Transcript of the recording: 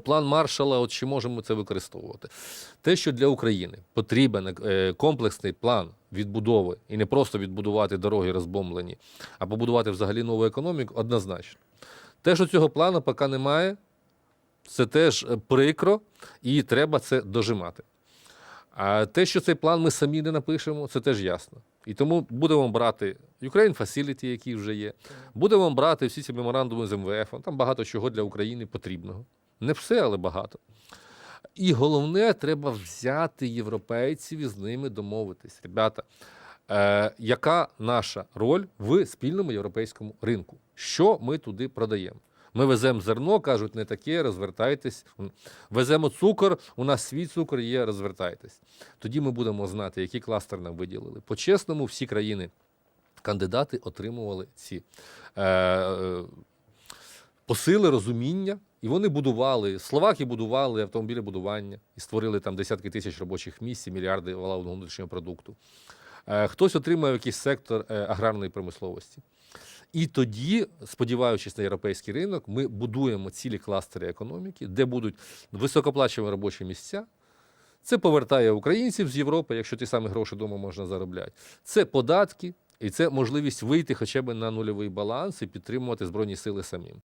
План Маршала, от чи можемо ми це використовувати? Те, що для України потрібен е, комплексний план відбудови, і не просто відбудувати дороги розбомблені, а побудувати взагалі нову економіку, однозначно. Те, що цього плану поки немає, це теж е, прикро, і треба це дожимати. А те, що цей план ми самі не напишемо, це теж ясно. І тому будемо брати Ukraine Facility, які вже є, будемо брати всі ці меморандуми з МВФ. Там багато чого для України потрібного. Не все, але багато. І головне, треба взяти європейців і з ними домовитись. Ребята, е, яка наша роль в спільному європейському ринку? Що ми туди продаємо? Ми веземо зерно, кажуть, не таке, розвертайтесь. Веземо цукор, у нас свій цукор є, розвертайтесь. Тоді ми будемо знати, який кластер нам виділили. По-чесному, всі країни. Кандидати отримували ці е, е, посили розуміння, і вони будували. Словаки будували автомобілебудування і створили там десятки тисяч робочих місць, і мільярди валового внутрішнього продукту. Е, хтось отримав якийсь сектор е, аграрної промисловості. І тоді, сподіваючись на європейський ринок, ми будуємо цілі кластери економіки, де будуть високоплачувані робочі місця. Це повертає українців з Європи, якщо ті самі гроші вдома можна заробляти. Це податки, і це можливість вийти хоча б на нульовий баланс і підтримувати Збройні сили самим.